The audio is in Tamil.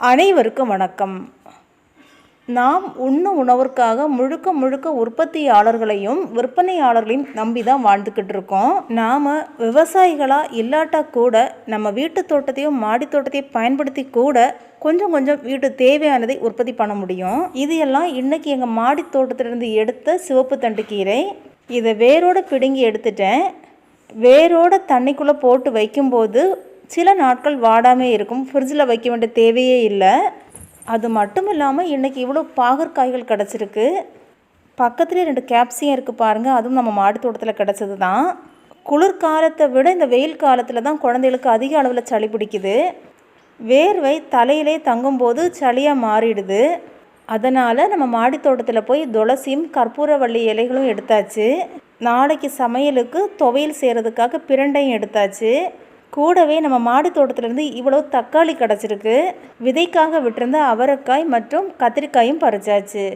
அனைவருக்கும் வணக்கம். நாம் உண்ணும் உணவிற்காக முழுக்க முழுக்க உற்பத்தியாளர்களையும் விற்பனையாளர்களையும் நம்பி தான் வாழ்ந்துக்கிட்டு இருக்கோம். நாம் விவசாயிகளாக இல்லாட்டா கூட நம்ம வீட்டு தோட்டத்தையும் மாடி தோட்டத்தையும் பயன்படுத்தி கூட கொஞ்சம் கொஞ்சம் வீட்டு தேவையானதை உற்பத்தி பண்ண முடியும். இது எல்லாம் இன்றைக்கி எங்கள் மாடி தோட்டத்திலிருந்து எடுத்த சிவப்பு தண்டு கீரை. இதை வேரோடு பிடுங்கி எடுத்துட்டேன். வேரோட தண்ணிக்குள்ளே போட்டு வைக்கும்போது சில நாட்கள் வாடாமே இருக்கும். ஃப்ரிட்ஜில் வைக்க வேண்டிய தேவையே இல்லை. அது மட்டும் இல்லாமல் இன்றைக்கி இவ்வளோ பாகற்காய்கள் கிடச்சிருக்கு. பக்கத்துலேயே ரெண்டு கேப்சியம் இருக்குது பாருங்கள் அதுவும் நம்ம மாடி தோட்டத்தில் கிடச்சது தான் குளிர்காலத்தை விட இந்த வெயில் காலத்தில் தான் குழந்தைகளுக்கு அதிக அளவில் சளி பிடிக்குது. வேர்வை தலையிலே தங்கும்போது சளியாக மாறிடுது. அதனால் நம்ம மாடி தோட்டத்தில் போய் துளசியும் கற்பூரவள்ளி இலைகளும் எடுத்தாச்சு. நாளைக்கு சமையலுக்கு துவையல் செய்கிறதுக்காக பிரண்டையும் எடுத்தாச்சு. கூடவே நம்ம மாடி தோட்டத்துலேருந்து இவ்வளோ தக்காளி கிடச்சிருக்கு. விதைக்காக விட்டிருந்த அவரைக்காய் மற்றும் கத்திரிக்காயும் பறிச்சாச்சு.